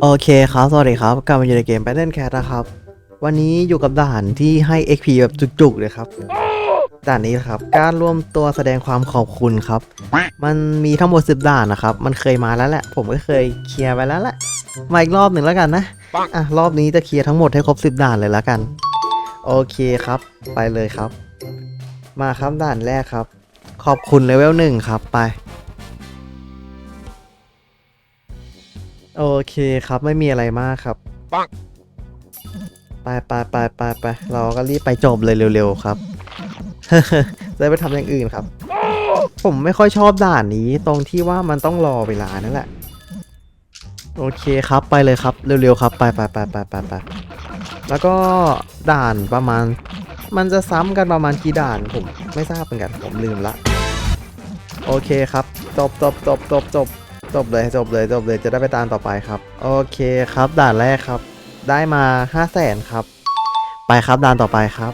โอเคครับ สวัสดีครับกลับมาอยู่ในเกม Battle Cat นะครับ วันนี้อยู่กับด่านที่ให้ XP แบบจุกๆ เลยครับ ด่านนี้นะครับ การร่วมตัวแสดงความขอบคุณครับ มันมีทั้งหมด 10 ด่านนะครับ มันเคยมาแล้วแหละ ผมก็เคยเคลียร์ไปแล้วแหละ มาอีกรอบหนึ่งแล้วกันนะ อะ รอบนี้จะเคลียร์ทั้งหมดให้ครบ 10 ด่านเลยแล้วกัน โอเคครับ ไปเลยครับ มาครับด่านแรกครับ ขอบคุณเลเวลหนึ่งครับ ไป โอเคครับไม่มีอะไรมากครับปังไปไปไปไปไปเราก็รีบไปจบเลยเร็วๆครับ จะได้ไปทำอย่างอื่นครับ ผมไม่ค่อยชอบด่านนี้ตรงที่ว่ามันต้องรอเวลานั่นแหละ โอเคครับไปเลยครับเร็วๆครับไปไปไปไปไปไปแล้วก็ด่านประมาณ มันจะซ้ำกันประมาณกี่ด่านผมไม่ทราบเหมือนกันผมลืมละ โอเคครับจบจบจบจบจบ จบเลยจบเลยจบเลยจะได้ไปตามต่อไปครับ โอเคครับ ด่านแรกครับ ได้มา5 0 0แสนครับ ไปครับด่านต่อไปครับ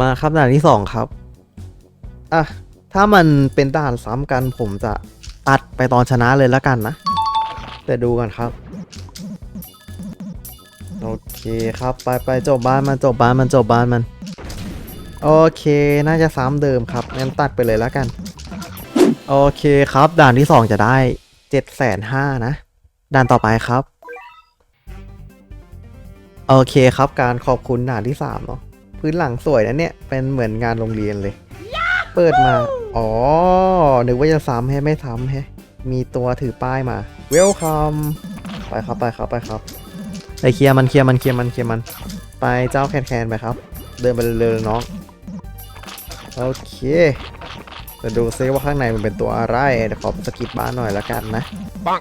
มาครับด่านที่สองครับอะถ้ามันเป็นด่านซ้ำกันผมจะตัดไปตอนชนะเลยแล้วกันนะ แต่ดูกันครับ โอเคครับ ไปไปจบบ้านมันจบบ้านมันจบบ้านมัน โอเค น่าจะซ้ำเดิมครับ งั้นตัดไปเลยแล้วกัน โอเคครับ ด่านที่ 2 จะได้7จ็ดแสนห้านะ ด่านต่อไปครับ โอเคครับ การขอบคุณด่านที่3เนาะ พื้นหลังสวยนะเนี่ย เป็นเหมือนงานโรงเรียนเลย เปิดมา อ๋อ นึกว่าจะซ้ำให้ไม่ซ้ำให้ มีตัวถือป้ายมา Welcome ไปครับ ไปครับ ไปครับไปเคลียร์มันเคลียร์มันเคลียร์มันเคลียร์มัน ไปเจ้าแคนแคนไปครับ เดินไปเร็วๆเลยน้อง โอเคจะดูซิว่าข้างในมันเป็นตัวอะไรเดี๋ยวขอสกิปบ้านหน่อยละกันนะปัง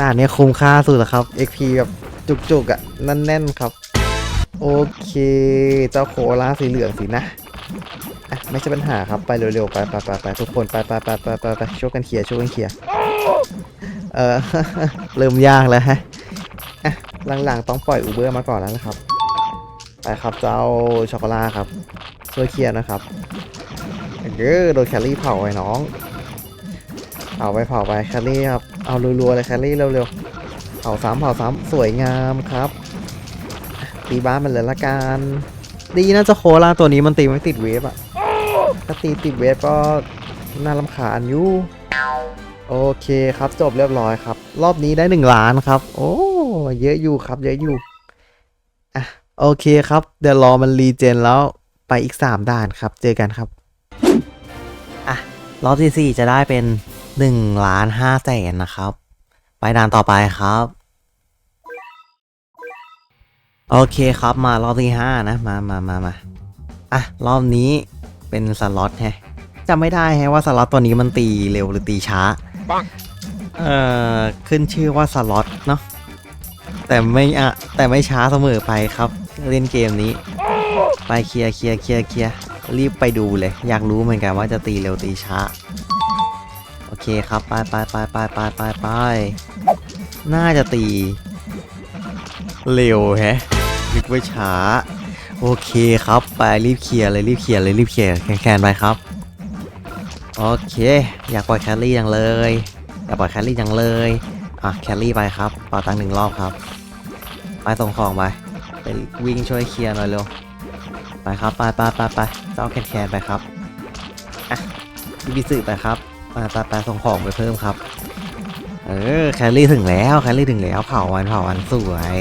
ด่านเนี้ยคุ้มค่าสุดแล้วครับ XP แบบจุกๆอะ่ะแน่นๆครับ โอเค เจ้าโคลาสีเหลืองสินะอะไม่ใช่ปัญหาครับไปเร็วๆไปไปไปไปทุกคนไปไปไปไปไปไปช่วยกันเคลียร์ช่วยกันเคลียร์เออเริ่มยากแล้วฮะอะหลังๆต้องปล่อยอูเบอร์มาก่อนแล้วนะครับไปครับเจ้าช็อกโกแลตครับ ช่วยเคลียร์นะครับเออโดนแคลรี่เผาไอ้น้องเผาไปเผาไปแคลรี่ครับเอารัวๆเลยแคลรี่เร็วๆเผาซ้ำเผาซ้ำสวยงามครับตีบ้านมันเลยละกันดีนะเจะโคลาตัวนี้มันตีไม่ติดเวฟอะถ้าตีติดเวฟก็น่ารำคาญอยู่โอเคครับจบเรียบร้อยครับ รอบนี้ได้หนึ่งล้านครับ โอ้เยอะอยู่ครับเยอะอยู่อะโอเคครับ เดี๋ยวรอมันรีเจนแล้ว ไปอีก 3 ด่านครับ เจอกันครับ อะ รอบที่ 4 จะได้เป็น1ล้าน5แสนนะครับ ไปด่านต่อไปครับ โอเคครับมารอบที่ 5 นะ มามามามาอะ รอบนี้เป็นสล็อตแฮะจำไม่ได้แฮะว่าสล็อตตัวนี้มันตีเร็วหรือตีช้าปังเอ่อขึ้นชื่อว่าสล็อตเนาะแต่ไม่อะแต่ไม่ช้าเสมอไปครับ เล่นเกมนี้ ไปเคลียร์เคลียร์เคลียร์เคลียร์รีบไปดูเลย อยากรู้เหมือนกันว่าจะตีเร็วตีช้า โอเคครับ ไปไปไปไปไปไปไปน่าจะตี เร็วแฮะนึกว่าช้า โอเคครับ ไปรีบเคลียร์เลยรีบเคลียร์เลยรีบเคลียร์แคนไปครับ โอเค อยากปล่อยแคลรี่จังเลย อยากปล่อยแคลรี่จังเลย อะแคลรี่ไปครับเป่าตังหนึ่งรอบครับ ไปส่งของไปไปวิ่งช่วยเคลียร์หน่อยเร็ว ไปครับไปไปไปไปเจ้าแคนแคนไปครับอะพี่บิสึไปครับไปไปไปส่งของไปเพิ่มครับ เออแคลรี่ถึงแล้วแคลรี่ถึงแล้วเผาวันเผาวันสวย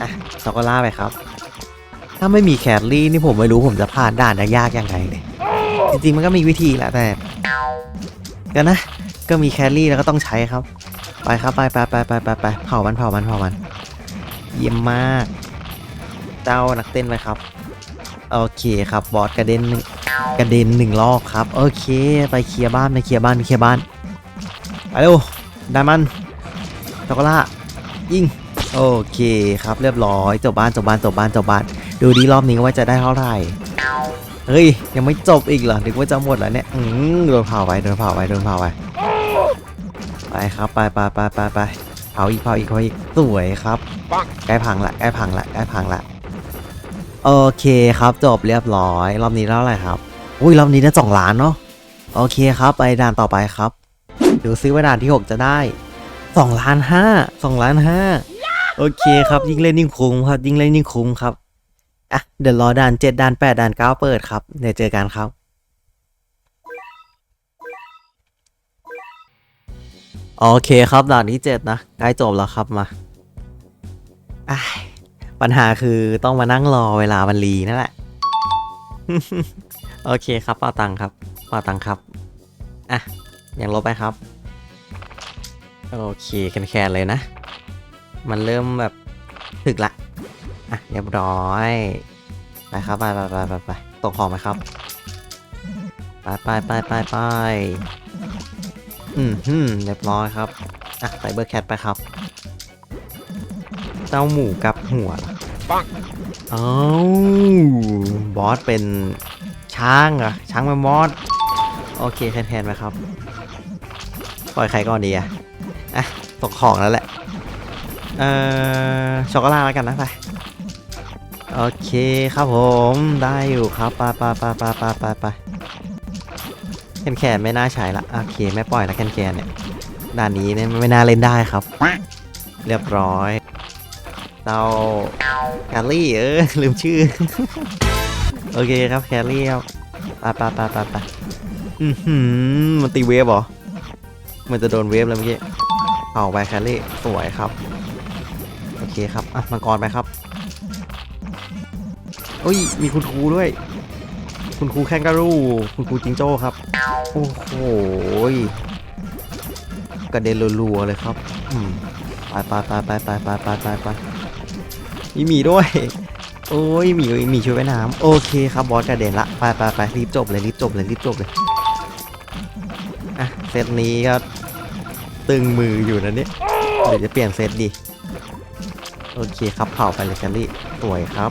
อะช็อกโกแลตไปครับ ถ้าไม่มีแคลรี่นี่ผมไม่รู้ผมจะผ่านด่านยากยังไงเลยจริงๆมันก็มีวิธีแหละแต่ก็นะก็มีแคลรี่แล้วก็ต้องใช้ครับ ไปครับไปไปไปไปไปไปเผามันเผามันเผามัน เยี่ยมมาก เจ้านักเต้นไปครับโอเคครับบอสกระเด็นกระเด็นหนึ่งรอบครับโอเคไปเคลียร์บ้านไปเคลียร์บ้านไปเคลียร์บ้านไปเร็วด้มันช็อกโกแลตยิงโอเคครับเรียบร้อยจบบ้านจบบ้านจบบ้านจบบ้าน ดูดีรอบนี้ว่าจะได้เท่าไหร่เฮ้ยยังไม่จบอีกเหรอนึกว่าจะหมดแล้วเนี่ยอืมโดนเผาไปโดนเผาไปโดนเผาไปไปครับไปไปไปไปไปเผาอีกเผาอีกเผาอีกสวยครับใกล้พังละใกล้พังละใกล้พังละ โอเคครับจบเรียบร้อย รอบนี้เท่าไรครับอุ้ยรอบนี้ได้สองล้านเนาะโอเคครับไปด่านต่อไปครับดูซิว่าด่านที่ 6 จะได้2ล้านห้า2ล้านห้าโอเคครับยิ่งเล่นยิ่งคุ้มครับยิ่งเล่นยิ่งคุ้มครับอะเดี๋ยวรอด่าน7ด่าน8ด่าน9เปิดครับเดี๋ยวเจอกันครับโอเคครับด่านที่7นะใกล้จบแล้วครับมาอ้าย ปัญหาคือต้องมานั่งรอเวลามันรีนั่นแหละ โอเคครับเป่าตังครับเป่าตังครับอะยังลบไปครับ โอเคแคนๆเลยนะ มันเริ่มแบบถึกละอะเรียบร้อยไปครับไปไปไปไปไปตกของไหมครับไปไปไปไปไปอืมฮึมเรียบร้อยครับอะไซเบอร์แคทไปครับ เจ้าหมูกับ หัวเหรอเอ้าบอสเป็นช้างเหรอช้างเป็นบอสโอเคแทนๆไหมครับ ปล่อยใครก่อนดีอะอะตกของแล้วแหละ เอ่อช็อกโกแลตแล้วกันนะไปโอเคครับผมได้อยู่ครับไปไปไปไปไปไปไปแคนแคนไม่น่าใช้ละโอเคไม่ปล่อยละแคนแคนเนี่ยด่านนี้เนี่ยไม่น่าเล่นได้ครับ เรียบร้อย เจ้าแคลรี่เออลืมชื่อ โอเคครับแคลรี่ครับไปไปไปไปไปอือหือมันตีเวฟเหรอ มันจะโดนเวฟแล้วเมื่อกี้เผาไปแคลรี่สวยครับ โอเคครับอะมังกรไปครับโอ้ยมีคุณครูด้วย คุณครูแคนการูคุณครูจิงโจ้ครับ โอ้โหกระเด็นรัวๆเลยครับไปไปไปไปไปไปไปไป มีหมีด้วย โอ้ยหมีหมีช่วยว่ายน้ำโอเคครับบอสกระเด็นละไปไปไปรีบจบเลยรีบจบเลยรีบจบเลยอะเซตนี้ก็ตึงมืออยู่นะเนี่ยเดี๋ยวจะเปลี่ยนเซตดีโอเคครับเผาไปเลยแคลรี่สวยครับ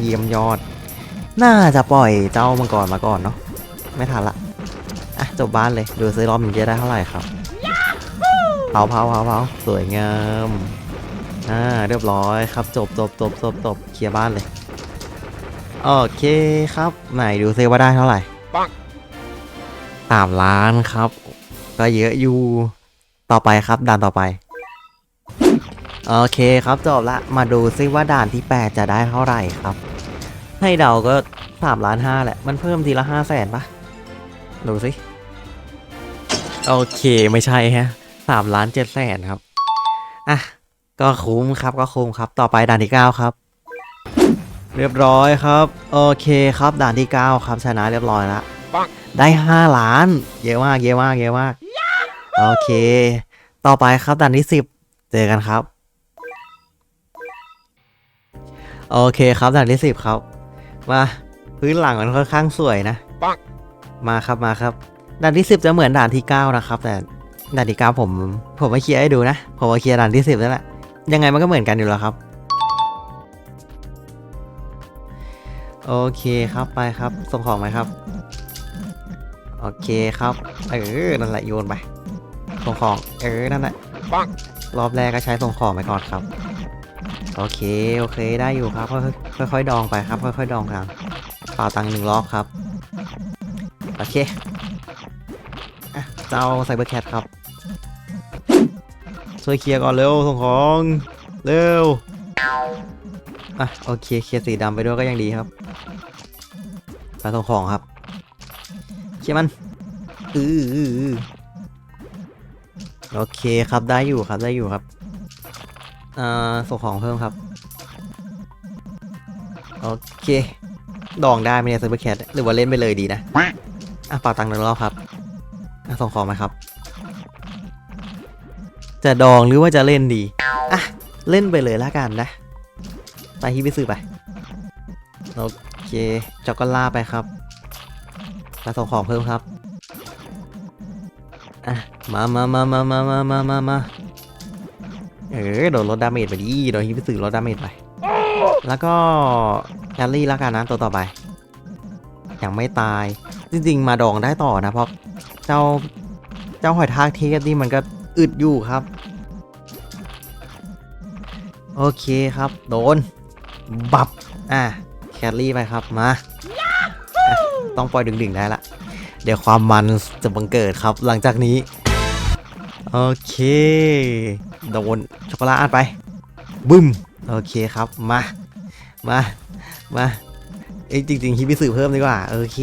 เยี่ยมยอด น่าจะปล่อยเจ้ามังกรมาก่อนเนาะไม่ทันละอะจบบ้านเลยดูซื้อรอบนี้จะได้เท่าไหร่ครับเผาเผาเผาเผาสวยงาม อ่าเรียบร้อยครับจบจบจบจบจบเคลียร์บ้านเลย โอเคครับ ไหนดูซิว่าได้เท่าไหร่ปังสามล้านครับ ก็เยอะอยู่ต่อไปครับด่านต่อไป โอเคครับจบละมาดูซิว่าด่านที่ 8 จะได้เท่าไหร่ครับ ให้เดาก็3ล้าน5แหละ มันเพิ่มทีละ5แสนปะดูสิโอเคไม่ใช่ฮะ3ล้าน7แสนครับ อะ ก็คุ้มครับก็คุ้มครับ ต่อไปด่านที่ 9 ครับ เรียบร้อยครับ โอเคครับด่านที่ 9 ครับชนะเรียบร้อยละปังได้ 5 ล้าน เยอะมากเยอะมากเยอะมาก โอเค ต่อไปครับด่านที่ 10 เจอกันครับ โอเคครับด่านที่ 10 ครับ มาพื้นหลังมันค่อนข้างสวยนะปังมาครับมาครับด่านที่ 10 จะเหมือนด่านที่ 9 นะครับ แต่ด่านที่ 9 ผม ผมมาเคลียร์ให้ดูนะ ผมมาเคลียร์ด่านที่ 10นั่นแหละ ยังไงมันก็เหมือนกันอยู่แล้วครับ โอเคครับไปครับ ส่งของไหมครับ โอเคครับ เออ นั่นแหละโยนไป ส่งของ เออ นั่นแหละรอบแรกก็ใช้ส่งของไปก่อนครับ โอเค โอเค ได้อยู่ครับ ค่อยๆค่อยๆดองไปครับ ค่อยๆดองครับเป่าตังหนึ่งรอบครับ โอเคอะเจ้าไซเบอร์แคทครับ ช่วยเคลียร์ก่อนเร็วส่งของเร็วอะโอเคเคลียร์สีดำไปด้วยก็ยังดีครับไปส่งของครับเคลียร์มันอือโอเคครับได้อยู่ครับได้อยู่ครับอ่าส่งของเพิ่มครับโอเค ดองได้ไหมเนี่ยไซเบอร์แคทหรือว่าเล่นไปเลยดีนะอะเป่าตังค์หนึ่งรอบครับอะส่งของไหมครับ จะดองหรือว่าจะเล่นดี อะ เล่นไปเลยละกันนะ ไปฮิบิซึไป โอเคจ็อกโกล่าไปครับมาส่งของเพิ่มครับ อะ มามามามามามามามามาเออ โดนลดดาเมจไปดิ โดนฮิบิสึลดดาเมจไป แล้วก็แคลรี่ล้วกันนะตัวต่อไป ยังไม่ตาย จริง ๆ มาดองได้ต่อนะเพราะเจ้า เจ้าหอยทากเทสนี่มันก็ อึดอยู่ครับ โอเคครับ โดน บับ อะ แคลรี่ไปครับ มาต้องปล่อยดึงๆได้ละ เดี๋ยวความมันจะบังเกิดครับหลังจากนี้ โอเค โดนช็อกโกแลตไป บึ้ม โอเคครับ มา มา มาเอ้ยจริงๆฮิบิสึเพิ่มดีกว่า โอเค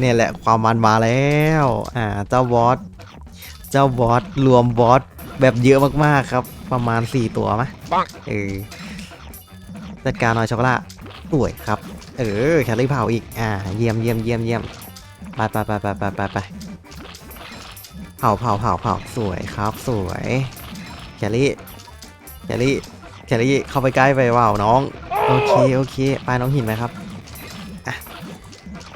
เนี่ยแหละความมันมาแล้ว อ่า เจ้าบอส จ้าบอสรวมบอสแบบเยอะมากๆครับ ประมาณ 4 ตัวมะเออจัดการหน่อยช็อกโกแลตสวยครับ เออแคลรี่เผาอีกอ่าเยี่ยมเยี่ยมเยี่ยมเยี่ยมไปไปไปไปไปไปไปเผาเผาเผาเผาสวยครับ สวยแคลรี่แคลรี่แคลรี่เข้าไปใกล้ไปว่าวน้อง โอเคโอเคไปน้องหินไหมครับอะ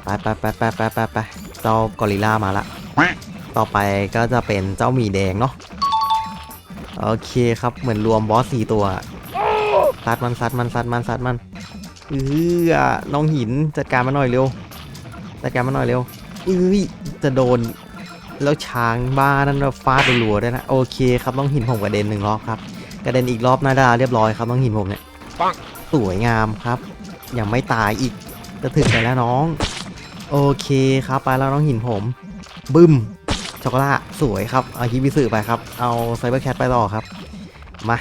ไปไปไปไปไปไปไปเจ้ากอริลลามาละ ต่อไปก็จะเป็นเจ้าหมีแดงเนาะโอเคครับเหมือนรวมบอสสี่ตัวซัดมันซัดมันซัดมันซัดมันเออน้องหินจัดการมาหน่อยเร็วจัดการมาหน่อยเร็วเอ้ยจะโดน แล้วช้างบ้านั่นฟาดรัวๆด้วยนะโอเคครับน้องหินผมกระเด็นหนึ่งรอบครับกระเด็นอีกรอบหน้าดาเรียบร้อยครับน้องหินผมเนี่ยสวยงามครับ ยังไม่ตายอีกจะถึงไปแล้วน้อง โอเคครับไปแล้วน้องหินผม บึ้ม ช็อกโกแลตสวยครับ เอาฮิบิสึไปครับ เอาไซเบอร์แคทไปต่อครับ มา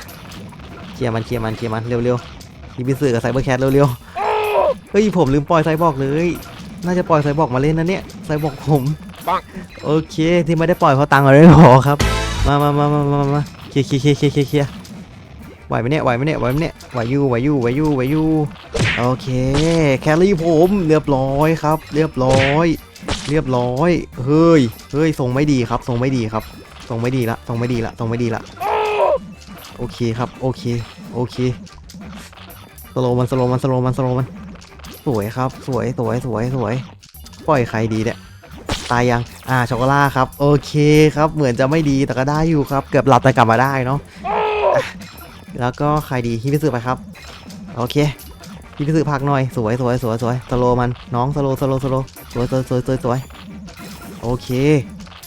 เคลียร์มันเคลียร์มันเคลียร์มันเร็วๆฮิบิสึกับไซเบอร์แคทเร็วๆ เฮ้ยผมลืมปล่อยไซบอร์กเลย น่าจะปล่อยไซบอร์กมาเล่นนะเนี่ยไซบอร์กผมโอเคที่ไม่ได้ปล่อยเพราะตังค์เราไม่พอครับ มามามามามามาเคลียร์เคลียร์เคลียร์เคลียร์เคลียเคลียไหวไหมเนี่ยไหวไหมเนี่ยไหวไหมเนี่ยไหวอยู่ไหวอยู่ไหวอยู่ไหวอยู่ โอเค แคลรี่ผมเรียบร้อยครับ เรียบร้อย เรียบร้อยเฮ้ยเฮ้ยทรงไม่ดีครับทรงไม่ดีครับทรงไม่ดีละทรงไม่ดีละทรงไม่ดีละโอเคครับโอเคโอเคสโลมันสโลมันสโลมันสโลมันสวยครับ สวยสวยสวยสวยปล่อยใครดีเนี่ยตายยังอ่าช็อกโกแลตครับ โอเคครับเหมือนจะไม่ดีแต่ก็ได้อยู่ครับ เกือบหลับแต่กลับมาได้เนาะะแล้วก็ใครดีฮิพิสึไปครับ โอเค ฮิพิสึพักหน่อยสวยสวยสวยสวยสโลว์มันน้องสโลว์สโลว์สโลว์สวยสวยสวยสวยสวยโอเค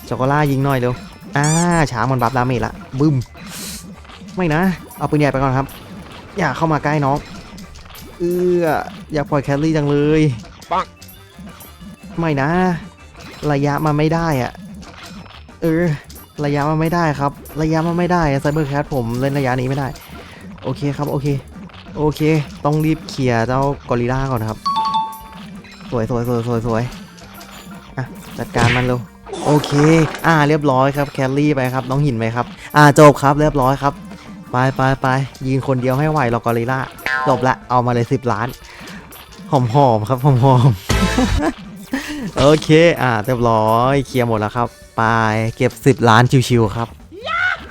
ช็อกโกแลตยิงหน่อยเร็วอ่าช้างมันบัฟดาเมจละบึ้มไม่นะ เอาปืนใหญ่ไปก่อนครับ อย่าเข้ามาใกล้น้องเอออยากปล่อยแคลรี่จังเลยปังไม่นะ ระยะมันไม่ได้อะเออระยะมันไม่ได้ครับ ระยะมันไม่ได้ไซเบอร์แคทผมเล่นระยะนี้ไม่ได้ โอเคครับโอเค โอเค ต้องรีบเคลียร์เจ้ากอริลลาก่อนครับ สวยสวยสวยสวยสวยอะจัดการมันเร็วโอเค อ่า เรียบร้อยครับ แคลรี่ไปครับ น้องหินไปครับ อ่า จบครับ เรียบร้อยครับ ไปไปไปยิงคนเดียวให้ไหวหรอกกอริลลาจบละ เอามาเลยสิบล้าน หอมหอมครับ หอมหอมโอเค อ่า เรียบร้อย เคลียร์หมดแล้วครับ ไป เก็บสิบล้านชิวๆครับ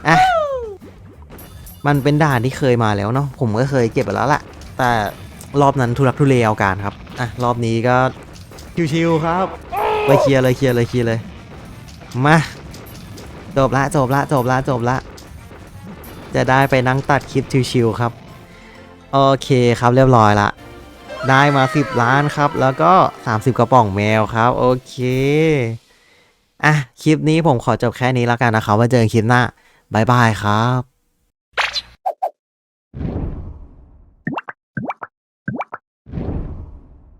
อะ มันเป็นด่านที่เคยมาแล้วเนาะผมก็เคยเก็บไปแล้วแหละแต่รอบนั้นทุรักทุเลเอาการครับอะรอบนี้ก็ชิวๆครับไปเคลียร์เลยเคลียร์เลยเคลียร์เลยมาจบละจบละจบละจบละจะได้ไปนั่งตัดคลิปชิวๆครับโอเคครับเรียบร้อยละได้มา 10 ล้านครับ แล้วก็ 30 กระป๋องแมวครับ โอเคอะคลิปนี้ผมขอจบแค่นี้แล้วกันนะครับไว้เจอกันคลิปหน้าบายบายครับ